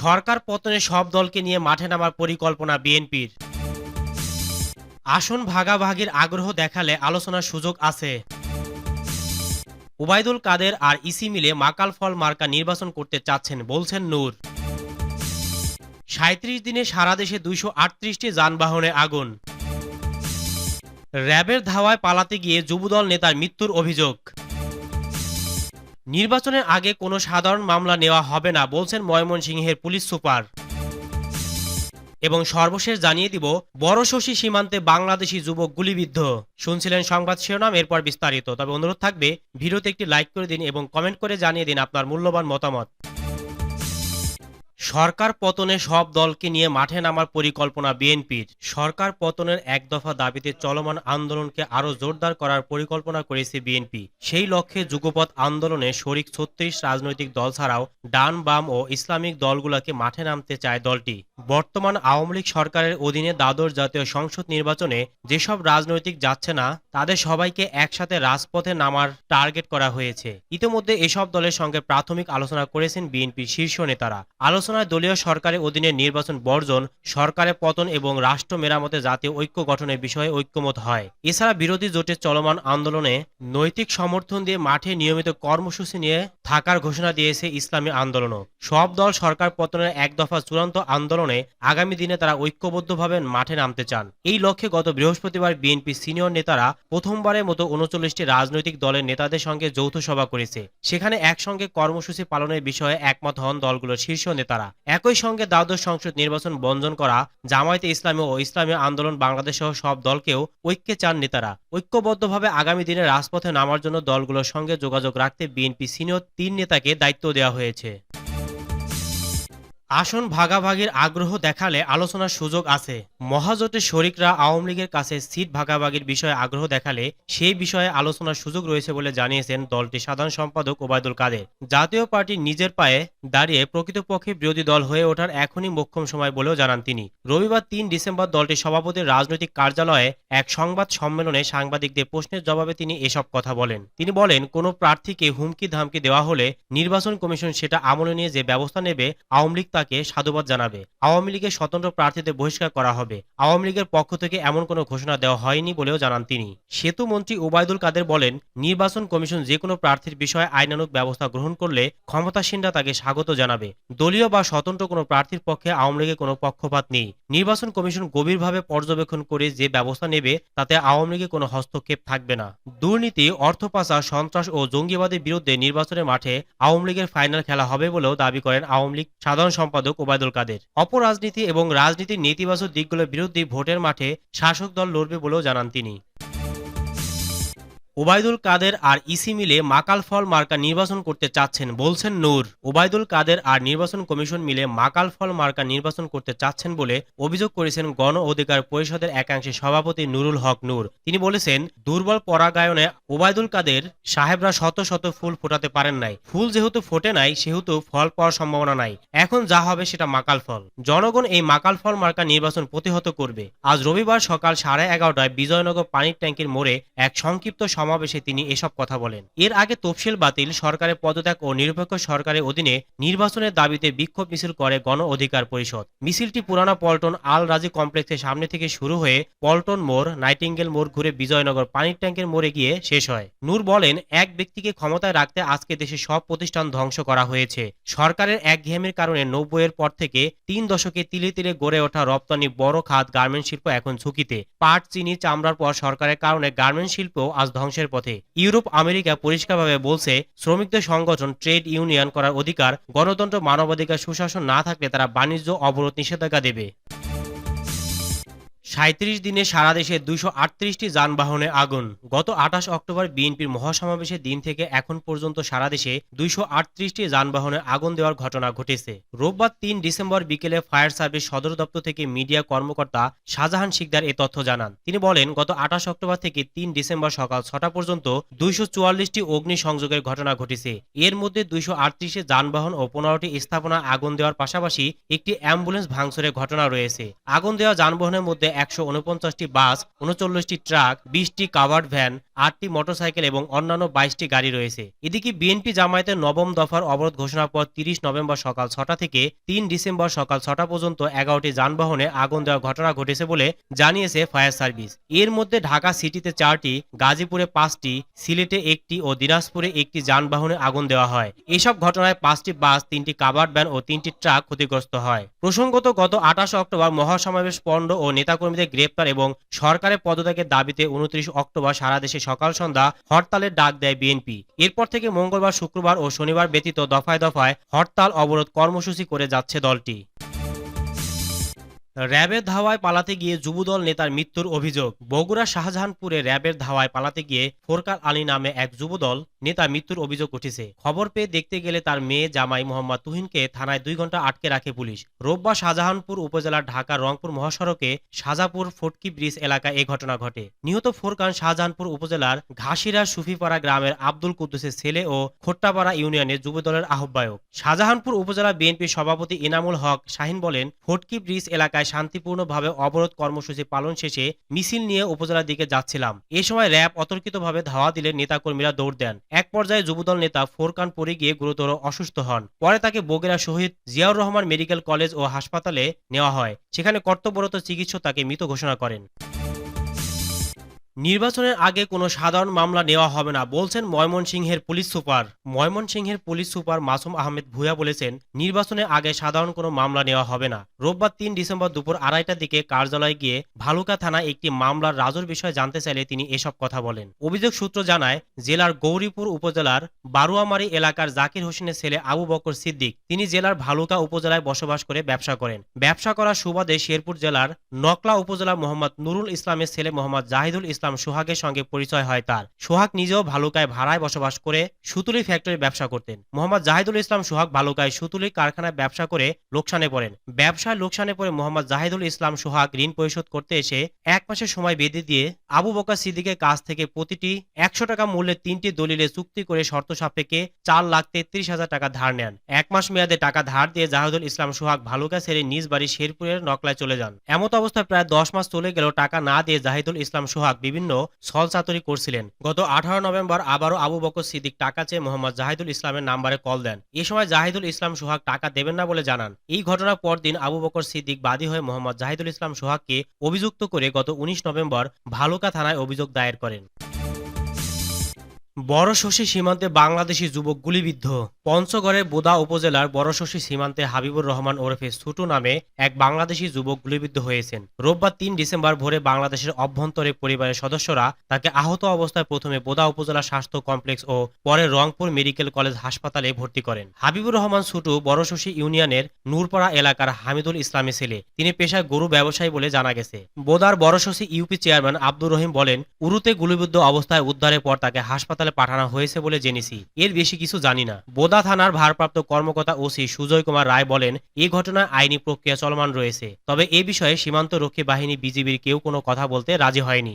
সরকার পতনে সব দলকে নিয়ে মাঠে নামার পরিকল্পনা বিএনপির। আসন ভাগাভাগির আগ্রহ দেখালে আলোচনার সুযোগ আছে। ওবায়দুল কাদের আর ইসি মিলে মাকাল ফল মার্কা নির্বাচন করতে চাচ্ছেন বলছেন নূর। সাঁত্রিশ দিনে সারা দেশে দুইশো আটত্রিশটি যানবাহনে আগুন। র্যাবের ধাওয়ায় পালাতে গিয়ে যুবদল নেতার মৃত্যুর অভিযোগ। নির্বাচনের আগে কোনো সাধারণ মামলা নেওয়া হবে না, বলছেন ময়মনসিংহের পুলিশ সুপার। এবং সর্বশেষ জানিয়ে দিব বড় শশী সীমান্তে বাংলাদেশি যুবক গুলিবিদ্ধ। শুনছিলেন সংবাদ শিরোনাম, এরপর বিস্তারিত। তবে অনুরোধ থাকবে, ভিডিওতে একটি লাইক করে দিন এবং কমেন্ট করে জানিয়ে দিন আপনার মূল্যবান মতামত। সরকার পতনে সব দলকে নিয়ে মাঠে নামার পরিকল্পনা বিএনপির। সরকার পতনের এক দফা দাবিতে চলমান আন্দোলনকে আরও জোরদার করার পরিকল্পনা করেছে বিএনপি। সেই লক্ষ্যে যুগপথ আন্দোলনে শরিক ছত্রিশ রাজনৈতিক দল ছাড়াও ডান, বাম ও ইসলামিক দলগুলোকে মাঠে নামতে চায় দলটি। বর্তমান আওয়ামী লীগ সরকারের অধীনে দ্বাদশ জাতীয় সংসদ নির্বাচনে যেসব রাজনৈতিক যাচ্ছে না, তাদের সবাইকে একসাথে রাজপথে নামার টার্গেট করা হয়েছে। ইতিমধ্যে এসব দলের সঙ্গে প্রাথমিক আলোচনা করেছেন বিএনপির শীর্ষ নেতারা। আলোচনায় দলীয় সরকারের অধীনে নির্বাচন বর্জন, সরকারের পতন এবং রাষ্ট্র মেরামতে জাতীয় ঐক্য গঠনের বিষয়ে ঐক্যমত হয়। এছাড়া বিরোধী জোটের চলমান আন্দোলনে নৈতিক সমর্থন দিয়ে মাঠে নিয়মিত কর্মসূচি নিয়ে থাকার ঘোষণা দিয়েছে ইসলামী আন্দোলনও। সব দল সরকার পতনের এক দফা চূড়ান্ত আন্দোলনে আগামী দিনে তারা ঐক্যবদ্ধভাবে মাঠে নামতে চান। এই লক্ষ্যে গত বৃহস্পতিবার বিএনপি সিনিয়র নেতারা প্রথমবারের মতো উনচল্লিশটি রাজনৈতিক দলের নেতাদের সঙ্গে যৌথ সভা করেছে। সেখানে একসঙ্গে কর্মসূচি পালনের বিষয়ে একমত হন দলগুলোর শীর্ষ নেতারা একই সঙ্গে দ্বাদশ সংসদ নির্বাচন বঞ্চন করা, জামায়াতে ইসলামী ও ইসলামী আন্দোলন বাংলাদেশ সহ সব দলকেও ঐক্যে চান নেতারা ঐক্যবদ্ধভাবে আগামী দিনে রাজপথে নামার জন্য দলগুলোর সঙ্গে যোগাযোগ রাখতে বিএনপি সিনিয়র তিন নেতাকে দায়িত্ব দেওয়া হয়েছে। আসন ভাগাভাগির আগ্রহ দেখালে আলোচনার সুযোগ আছে। মহাজোটের শরিকরা আওয়ামী লীগের কাছে সিট ভাগাভাগির বিষয়ে আগ্রহ দেখালে সেই বিষয়ে আলোচনার সুযোগ রয়েছে বলে জানিয়েছেন দলটির সাধারণ সম্পাদক ওবায়দুল কাদের। জাতীয় পার্টি নিজের পায়ে দাঁড়িয়ে প্রকৃতপক্ষে বিরোধী দল হয়ে ওঠার এখনই মোক্ষম সময় বলেও জানান তিনি। রবিবার তিন ডিসেম্বর দলটির সভাপতির রাজনৈতিক কার্যালয়ে এক সংবাদ সম্মেলনে সাংবাদিকদের প্রশ্নের জবাবে তিনি এসব কথা বলেন। তিনি বলেন, কোনো প্রার্থীকে হুমকি ধামকি দেওয়া হলে নির্বাচন কমিশন সেটা আমলে নিয়ে যে ব্যবস্থা নেবে, আওয়ামী লীগ তাকে সাধুবাদ জানাবে। আওয়ামী লীগের স্বতন্ত্র প্রার্থীদের বহিষ্কার করা হবে। আওয়ামী লীগের পক্ষ থেকে এমন কোনো ঘোষণা দেওয়া হয়নি বলেও জানান তিনি। সেতু মন্ত্রী ওবায়দুল কাদের বলেন, নির্বাচন কমিশন যে কোনো প্রার্থীর বিষয়ে আইনানুগ ব্যবস্থা গ্রহণ করলে ক্ষমতাসীনরা তাকে স্বাগত জানাবে। দলীয় বা স্বতন্ত্র কোনো প্রার্থীর পক্ষে আওয়ামী লীগের কোনো পক্ষপাত নেই। নির্বাচন কমিশন গভীরভাবে পর্যবেক্ষণ করে যে ব্যবস্থা নেবে, তাতে আওয়ামী লীগের কোনো হস্তক্ষেপ থাকবে না। দুর্নীতি, অর্থ পাচার, সন্ত্রাস ও জঙ্গিবাদের বিরুদ্ধে নির্বাচনের মাঠে আওয়ামী লীগের ফাইনাল খেলা হবে বলেও দাবি করেন আওয়ামী লীগ সাধারণ সম্পাদক ওবায়দুল কাদের। অপরাজনীতি এবং রাজনীতির নেতিবাচক দিকগুলোর বিরুদ্ধে ভোটের মাঠে শাসক দল লড়বে বলেও জানান তিনি। ওবায়দুল কাদের আর ইসি মিলে মাকাল ফল মার্কা নির্বাচন করতে চাচ্ছেন বলছেন নূর। ওবায়দুল কাদের আর নির্বাচন কমিশন মিলে মাকাল ফল মার্কা নির্বাচন করতে চাচ্ছেন বলে অভিযোগ করেছেন গণ অধিকার পরিষদের একাংশের সভাপতি নুরুল হক নূর। তিনি বলেছেন, দুর্বল পরাগায়নে ওবায়দুল কাদের সাহেবরা শত শত ফুল ফোটাতে পারেন নাই। ফুল যেহেতু ফোটে নাই, সেহেতু ফল পাওয়ার সম্ভাবনা নাই। এখন যা হবে সেটা মাকাল ফল। জনগণ এই মাকাল ফল মার্কা নির্বাচন প্রতিহত করবে। আজ রবিবার সকাল সাড়ে এগারোটায় বিজয়নগর পানির ট্যাঙ্কির মোড়ে এক সংক্ষিপ্ত সমাবেশে তিনি এসব কথা বলেন। এর আগে তফসিল বাতিল, সরকারের পদত্যাগ ও নিরপেক্ষ সরকারের অধীনে নির্বাচনের দাবিতে বিক্ষোভ মিছিল করে গণ অধিকার পরিষদ। মিছিলটি পুরানা পল্টন আল রাজি কমপ্লেক্সের সামনে থেকে শুরু হয়ে পল্টন মোড়, নাইটিঙ্গেল মোড় ঘুরে বিজয়নগর পানির ট্যাঙ্কের মোড়ে গিয়ে শেষ হয়। নূর বলেন, এক ব্যক্তিকে ক্ষমতায় রাখতে আজকে দেশে সব প্রতিষ্ঠান ধ্বংস করা হয়েছে। সরকারের একঘেয়েমির কারণে নব্বইয়ের পর থেকে তিন দশকে তিলে তিলে গড়ে ওঠা রপ্তানি বড় খাত গার্মেন্ট শিল্প এখন ঝুঁকিতে। পাট, চিনি, চামড়ার পর সরকারের কারণে গার্মেন্ট শিল্প আজ ধ্বংসের পথে। ইউরোপ, আমেরিকা পরিষ্কারভাবে বলছে, শ্রমিকদের সংগঠন ট্রেড ইউনিয়ন করার অধিকার, গণতন্ত্র, মানবাধিকার, সুশাসন না থাকলে তারা বাণিজ্য, অবরোধ, নিষেধাজ্ঞা দেবে। সাঁত্রিশ দিনে সারা দেশে দুইশো আটত্রিশটি যানবাহনে আগুন। গত আঠাশ অক্টোবর বিএনপির মহাসমাবেশের দিন থেকে এখন পর্যন্ত সারা দেশে দুইশো আটত্রিশটি যানবাহনে আগুন দেওয়ার ঘটনা ঘটেছে। রোববার তিন ডিসেম্বর বিকেলে ফায়ার সার্ভিস সদর দপ্তর থেকে মিডিয়া কর্মকর্তা শাহজাহান শিকদার এ তথ্য জানান। তিনি বলেন, গত আঠাশ অক্টোবর থেকে তিন ডিসেম্বর সকাল ছটা পর্যন্ত দুইশো চুয়াল্লিশটি অগ্নি সংযোগের ঘটনা ঘটেছে। এর মধ্যে দুইশো আটত্রিশে যানবাহন ও পনেরোটি স্থাপনা আগুন দেওয়ার পাশাপাশি একটি অ্যাম্বুলেন্স ভাঙচুরের ঘটনা রয়েছে। আগুন দেওয়া যানবাহনের মধ্যে একশো বাস উনচল্লিশটি ট্রাক, বিশটি কাভার্ড ভ্যান, আটটি মোটরসাইকেল এবং অন্যান্য বাইশটি গাড়ি রয়েছে। এদিকে বিএনপি জামায়াতের নবম দফার অবরোধ ঘোষণার পর তিরিশ নভেম্বর সকাল ছটা থেকে তিন ডিসেম্বর সকাল ছটা পর্যন্ত এগারোটি যানবাহনে আগুন দেওয়ার ঘটনা ঘটেছে বলে জানিয়েছে ফায়ার সার্ভিস। এর মধ্যে ঢাকা সিটিতে চারটি, গাজীপুরে পাঁচটি, সিলেটে একটি ও দিনাজপুরে একটি যানবাহনে আগুন দেওয়া হয়। এসব ঘটনায় পাঁচটি বাস, তিনটি কাভার্ড ভ্যান ও তিনটি ট্রাক ক্ষতিগ্রস্ত হয়। প্রসঙ্গত গত আঠাশে অক্টোবর মহাসমাবেশ পণ্ড ও নেতাকর্মীদের গ্রেপ্তার এবং সরকারের পদত্যাগের দাবিতে উনত্রিশ অক্টোবর সারা দেশে সকাল সন্ধ্যা হরতালের ডাক দেয় বিএনপি। এরপর থেকে মঙ্গলবার, শুক্রবার ও শনিবার ব্যতীত দফায় দফায় হরতাল অবরোধ কর্মসূচি করে যাচ্ছে দলটি। র্যাবের ধাওয়ায় পালাতে গিয়ে যুবদল নেতার মৃত্যুর অভিযোগ। বগুড়া শাহজাহানপুরে র্যাবের ধাওয়ায় পালাতে গিয়ে ফোরকাল আলী নামে এক যুবদল নেতা মৃত্যুর অভিযোগ উঠেছে। খবর পেয়ে দেখতে গেলে তার মেয়ে জামাই মোহাম্মদ তুহিনকে থানায় দুই ঘণ্টা আটকে রাখে পুলিশ। রোববার শাহজাহানপুর উপজেলার ঢাকা রংপুর মহাসড়কে সাজাপুর ফটকি ব্রিজ এলাকায় এই ঘটনা ঘটে। নিহত ফোরকান শাহজাহানপুর উপজেলার ঘাসিরা সুফিপাড়া গ্রামের আব্দুল কুদ্দুসের ছেলে ও খোট্টাপাড়া ইউনিয়নের যুবদলের আহ্বায়ক। শাহজাহানপুর উপজেলা বিএনপির সভাপতি ইনামুল হক শাহিন বলেন, ফটকি ব্রিজ এলাকায় শান্তিপূর্ণভাবে অবরোধ কর্মসূচি পালন শেষে মিছিল নিয়ে উপজেলার দিকে যাচ্ছিলাম। এ সময় র্যাব অতর্কিতভাবে ধাওয়া দিলে নেতাকর্মীরা দৌড় দেন। এক পর্যায়ে যুবদল নেতা ফোরকান পড়ে গিয়ে গুরুতর অসুস্থ হন। পরে তাকে বগেরা শহীদ জিয়াউর রহমান মেডিকেল কলেজ ও হাসপাতালে নেওয়া হয়। সেখানে কর্তব্যরত চিকিৎসক তাকে মৃত ঘোষণা করেন। নির্বাচনের আগে কোনো সাধারণ মামলা নেওয়া হবে না, বলছেন ময়মনসিংহের পুলিশ সুপার। ময়মনসিংহের পুলিশ সুপার মাসুম আহমেদ ভুয়া বলেছেন, নির্বাচনের আগে সাধারণ কোনো মামলা নেওয়া হবে না। রোববার তিন ডিসেম্বর দুপুর আড়াইটার দিকে কার্যালয়ে গিয়ে ভালুকা থানায় একটি মামলার রাজুর বিষয়ে জানতে চাইলে তিনি এসব কথা বলেন। অভিযোগ সূত্র জানায়, জেলার গৌরীপুর উপজেলার বারুয়ামারি এলাকার জাকির হোসেনের ছেলে আবু বকর সিদ্দিক, তিনি জেলার ভালুকা উপজেলায় বসবাস করে ব্যবসা করেন। ব্যবসা করার সুবাদে শেরপুর জেলার নকলা উপজেলা মোহাম্মদ নুরুল ইসলামের ছেলে মোহাম্মদ জাহিদুল ইসলাম সোহাগের সঙ্গে পরিচয় হয় তার। সোহাগ নিজেও ভালুকায় ভাড়ায় বসবাস করে সুতুলি ফ্যাক্টরি ব্যবসা করতেন। মোহাম্মদ জাহিদুল ইসলাম সোহাগ ভালুকায় সুতুলি কারখানায় ব্যবসা করে লোকসানে পড়েন। ব্যবসায় লোকসানে পড়ে মোহাম্মদ জাহিদুল ইসলাম সোহাগ ঋণ পরিশোধ করতে এসে এক মাসের সময় বেঁধে দিয়ে আবু বকর সিদ্দিকের কাছ থেকে প্রতিটি একশো টাকা মূল্যের তিনটি দলিলে চুক্তি করে শর্ত সাপেক্ষে চার লাখ তেত্রিশ হাজার টাকা ধার নেন। এক মাস মেয়াদে টাকা ধার দিয়ে জাহিদুল ইসলাম সোহাগ ভালুকা ছেড়ে নিজ বাড়ি শেরপুরের নকলায় চলে যান। এমত অবস্থায় প্রায় দশ মাস চলে গেলেও টাকা না দিয়ে জাহিদুল ইসলাম সোহাগ বিভিন্ন ছলচাতুরি করছিলেন। গত আঠারো নভেম্বর আবারও আবু বকর সিদ্দিক টাকা চেয়ে মোহাম্মদ জাহিদুল ইসলামের নাম্বারে কল দেন। এ সময় জাহিদুল ইসলাম সোহাগ টাকা দেবেন না বলে জানান। এই ঘটনার পরদিন আবু বকর সিদ্দিক বাদী হয়ে মোহাম্মদ জাহিদুল ইসলাম সোহাগকে অভিযুক্ত করে গত উনিশ নভেম্বর ভালুকা থানায় অভিযোগ দায়ের করেন। বড়শশী সীমান্তে বাংলাদেশি যুবক গুলিবিদ্ধ। পঞ্চগড়ের বোদা উপজেলার বড়শশী সীমান্তে হাবিবুর রহমান ওরফে ছুটু নামে এক বাংলাদেশি যুবক গুলিবিদ্ধ হয়েছেন। রোববার তিন ডিসেম্বর ভোরে বাংলাদেশের অভ্যন্তরে পরিবারের সদস্যরা তাকে আহত অবস্থায় প্রথমে বোদা উপজেলা স্বাস্থ্য কমপ্লেক্স ও পরে রংপুর মেডিকেল কলেজ হাসপাতালে ভর্তি করেন। হাবিবুর রহমান ছুটু বড়শশী ইউনিয়নের নূরপাড়া এলাকার হামিদুল ইসলামের ছেলে। তিনি পেশায় গরু ব্যবসায়ী বলে জানা গেছে। বোদার বড়শশী ইউপি চেয়ারম্যান আব্দুর রহিম বলেন, উরুতে গুলিবিদ্ধ অবস্থায় উদ্ধারের পর তাকে হাসপাতালে পাঠানো হয়েছে বলে জেনেছি। এর বেশি কিছু জানি না। বোদা থানার ভারপ্রাপ্ত কর্মকর্তা ওসি সুজয় কুমার রায় বলেন এই ঘটনায় আইনি প্রক্রিয়া চলমান রয়েছে। তবে এ বিষয়ে সীমান্ত রক্ষী বাহিনী বিজিবির কেউ কোনো কথা বলতে রাজি হয়নি।